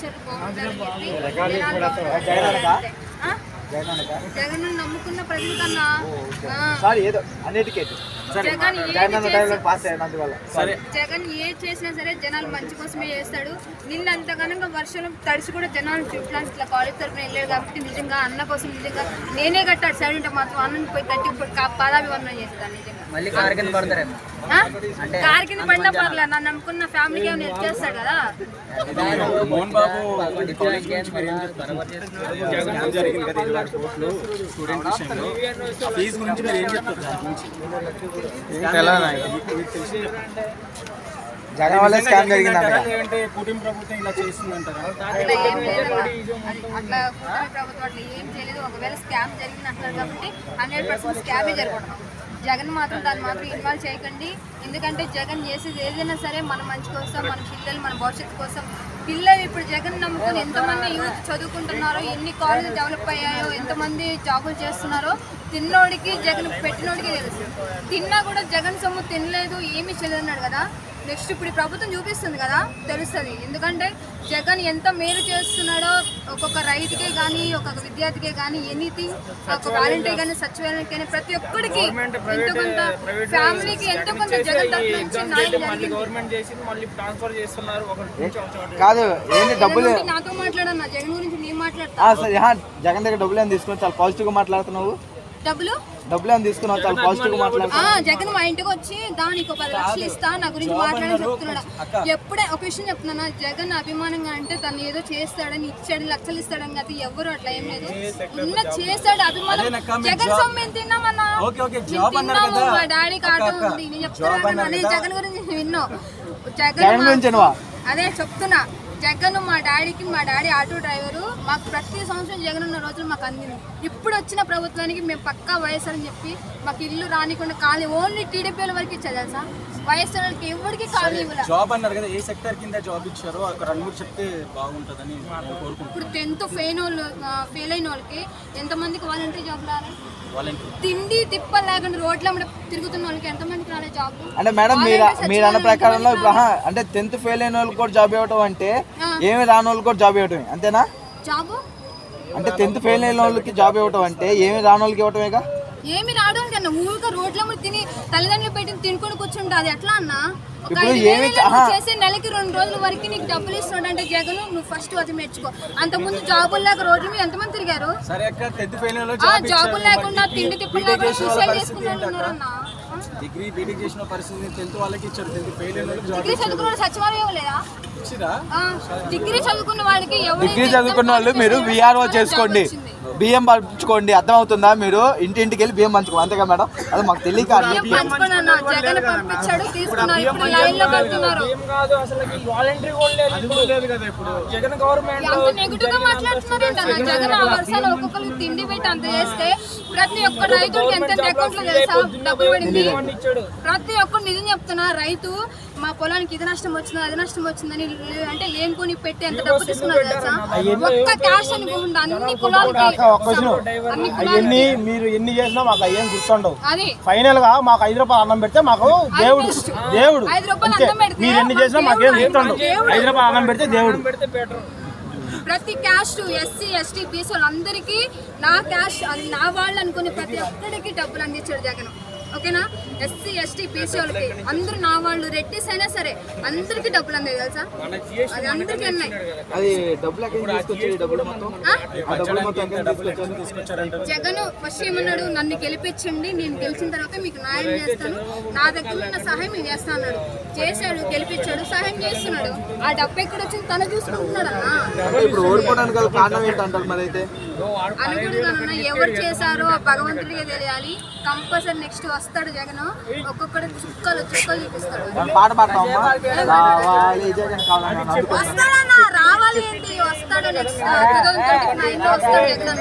Future? Jagan నమ్ముకున్న ప్రజల కన్నా సారీ ఏదో జగన్ ఏ చేసినా సరే జనాలు మంచి కోసమే చేస్తాడు. నిన్న అంతగానంగా వర్షం తడిసి కూడా జనాలు చుట్టూ ఇట్లా కాలేజ్ తరఫున వెళ్ళాడు కాబట్టి నిజంగా అన్న కోసం నిజంగా నేనే కట్టాడు సైడ్ ఉంటే మాత్రం అన్నని పోయి కట్టి పాదాభివందనం చేస్తాను నిజంగా. మళ్ళీ కారు కింద పడినా పర్లేదు నన్ను నమ్ముకున్న ఫ్యామిలీకి ఏమైనా హెల్ప్ చేస్తాడు కదా? మోహన్ బాబు ఫీజు గురించి మీరు ఏం చెప్తారు? జగన్ వల్ల స్కామ్ జరిగిందంట కూటమి ప్రభుత్వం ఇలా చేస్తుందంటారా అట్లా కూటమి ప్రభుత్వం అట్లా ఏం చేయలేదు. ఒకవేళ స్కామ్ జరిగింది అంటున్నారు కాబట్టి హండ్రెడ్ పర్సెంట్ స్కామే జరగడం జగన్ మాత్రం దాన్ని మాత్రం ఇన్వాల్వ్ చేయకండి. ఎందుకంటే జగన్ చేసేది ఏదైనా సరే మన మంచి కోసం మన పిల్లలు మన భవిష్యత్తు కోసం. పిల్లలు ఇప్పుడు జగన్ నమ్ముకొని ఎంతమంది యూత్ చదువుకుంటున్నారో ఎన్ని కాలేజీలు డెవలప్ అయ్యాయో ఎంతమంది జాబులు చేస్తున్నారో తిన్నోడికి జగన్ పెట్టినోడికి తెలుసు. తిన్నా కూడా జగన్ సొమ్ము తినలేదు ఏమీ చేయలేదన్నాడు కదా. నెక్స్ట్ ఇప్పుడు ప్రభుత్వం చూపిస్తుంది కదా తెలుస్తుంది. ఎందుకంటే జగన్ ఎంత మేలు చేస్తున్నాడో ఒక్కొక్క రైతుకే కానీ ఒక్కొక్క విద్యార్థికే కానీ ఎనీథింగ్ ఒక వాలంటీర్ కానీ సచివాలయానికి కానీ ప్రతి ఒక్కడికి ఎంతో కొంత ఫ్యామిలీకి ఎంతో కొంత జగన్ తరఫు నుంచి కాదు ఏంటి డబ్బులు? జగన్ గురించి నాతో మాట్లాడన్నా జగన్ గురించి నేను మాట్లాడతా. జగన్ దగ్గర డబ్బులు తీసుకున్నావు చాలా పాజిటివ్గా మాట్లాడుతున్నావు. డబ్బులు? డబ్బులు ఏమైనా తీసుకున్నావు చాలా పాజిటివ్ మాట్లాడుతున్నావు జగన్ మా ఇంటికి వచ్చి దానికి ఒక పది లక్షలు ఇస్తా నా గురించి మాట్లాడని చెప్తున్నాడు. ఎప్పుడే ఒక విషయం చెప్తున్నా జగన్ అభిమానంగా అంటే తను ఏదో చేస్తాడని ఇచ్చాడు లక్షలు ఇస్తాడని అది ఎవరు అట్లా ఏం లేదు. ఉన్న చేస్తాడు? అభిమానం. జగన్ సొమ్ము మేము తిన్నామన్నా ఓకే, ఓకే, మేము జాబ్ అన్నారు తిన్నాము, కదా. మా డాడీకి ఆటో అక్క, ఉంది. నేను కదా. జగన్ గురించి విన్నావు జగన్? అదే చెప్తున్నా. జగన్ మా డాడీకి మా డాడీ ఆటో డ్రైవరు మాకు ప్రతి సంవత్సరం జగన్ ఉన్న రోజులు మాకు అందింది. ఇప్పుడు వచ్చిన ప్రభుత్వానికి మేము పక్కా వైఎస్ఆర్ అని చెప్పి మాకు ఇల్లు రానికుండా ఖాళీ ఓన్లీ టీడీపీల వరకు ఇచ్చారు తెలుసా? వైఎస్ఆర్కి ఎవరికి ఖాళీ జాబ్ అన్నారు కదా ఏ సెక్టర్ కింద జాబ్ ఇచ్చారో అక్కడ రెండు మూడు చెప్తే బాగుంటుందని ఇప్పుడు టెన్త్ ఫెయిల్ వాళ్ళు ఫెయిల్ అయిన వాళ్ళకి ఎంతమందికి వాలంటరీ జాబ్ రాలే తిండి తిప్ప లేకుండా రోడ్ల తిరుగుతున్న వాళ్ళకి ఎంతమందికి రాలే జాబ్ అంటే మేడం మీరు మీరు అన్న ప్రకారంలో ఇప్పుడు అంటే టెన్త్ ఫెయిల్ అయిన వాళ్ళకి కూడా జాబ్ ఇవ్వటం అంటే ఏమి రాని వాళ్ళకి కూడా జాబ్ ఇవ్వటమే అంతేనా? జాబ్ అంటే టెన్త్ ఫెయిల్ అయిన వాళ్ళకి జాబ్ ఇవ్వటం అంటే ఏమి రాని వాళ్ళకి ఇవ్వటమేగా ఏమి రావడం కన్నా ఊరికే రోడ్ల మీద తిని తల్లిదండ్రులు పెట్టి తినుకొని కూర్చుంటా అది ఎట్లా అన్న? ఇప్పుడు ఏమి. చేసే నెలకి రెండు రోజుల వరకు నీకు డబ్బులు ఇస్తున్నాడంటే జగన్ నువ్వు ఫస్ట్ అది మెచ్చుకో. అంతకుముందు జాబులు లేక రోడ్ల మీద ఎంతమంది తిరిగారు? జాబులు లేకుండా తిండి తిప్పులు లేకుండా సూసైడ్ డిగ్రీ బీటెక్ చేసిన పరిస్థితి టెన్త్ వాళ్ళకి ఇచ్చారు. టెన్త్ ఫెయిల్ అయిన డిగ్రీ చదువుకున్న సచివాలయం లేదా? డిగ్రీ చదువుకున్న వాళ్ళకి డిగ్రీ చదువుకున్న వాళ్ళు మీరు విఆర్ఓ చేసుకోండి. బియ్యం పంచుకోండి అర్థమవుతుందా మీరు? ఇంటింటికి వెళ్ళి బియ్యం పంచుకో అంతేగా మేడం? అది మాకు తెలియక తిండి పెట్టి అంత చేస్తే ప్రతి ఒక్క రైతుకి ఎంత అకౌంట్లో తెలుసా? డబ్బులు పడింది. ఇచ్చాడు ప్రతి ఒక్కరు నిజం చెప్తున్నా రైతు మా పొలానికి ఇది నష్టం వచ్చింది అది నష్టం వచ్చిందని అంటే లేనుకొని పెట్టి ఎంత డబ్బు తీసుకున్నారు తెలుసా? ఒక్క క్యాష్ అనుకోకుండా అన్ని కులాలకి అన్ని కులాలకి ఎన్ని మీరు ఎన్ని చేసినా మాకు అయ్యేం గుర్తుండవు. అది. ఫైనల్గా మాకు ఐదు రూపాయలు అన్నం పెడితే మాకు దేవుడు. దేవుడు. ఐదు రూపాయలు అంతే. అన్నం పెడితే మీరు ఎన్ని చేసినా మాకేం దేవుడు, గుర్తుండవు. ఐదు రూపాయలు అన్నం పెడితే దేవుడు. ప్రతి క్యాస్ట్ ఎస్సీ ఎస్టీ బీసీ వాళ్ళందరికీ నా క్యాష్ అది నా వాళ్ళు అనుకునే ప్రతి ఒక్కరికి డబ్బులు అందించాడు జగన్. ఓకేనా? ఎస్సీ ఎస్టీ బీసీ వాళ్ళకి అందరూ నా వాళ్ళు రెడ్డిస్ అయినా సరే అందరికీ డబ్బులు అందాయి తెలుసా? అది అందరికీ అది డబ్బులు తీసుకొచ్చారు జగన్ ఫస్ట్ ఏమన్నాడు? నన్ను గెలిపించండి నేను గెలిచిన తర్వాత మీకు న్యాయం చేస్తాను. నా దగ్గర ఉన్న సహాయం నేను చేస్తాను అన్నాడు చేశాడు గెలిపించాడు సహాయం చేస్తున్నాడు. ఆ డబ్బు ఎక్కడ వచ్చింది? తను చూసుకుంటున్నాడు? అన్న ఎవరు చేశారో ఆ భగవంతుడికే తెలియాలి. కంపల్సరీ నెక్స్ట్ వస్తాడు జగన్. ఒక్కొక్కటి చుక్కలు చుక్కలు చూపిస్తాడు. వస్తాడన్న రావాలి ఏంటి? వస్తాడు నెక్స్ట్ టూ థౌసండ్ ట్వంటీ నైన్లో వస్తాడు జగన్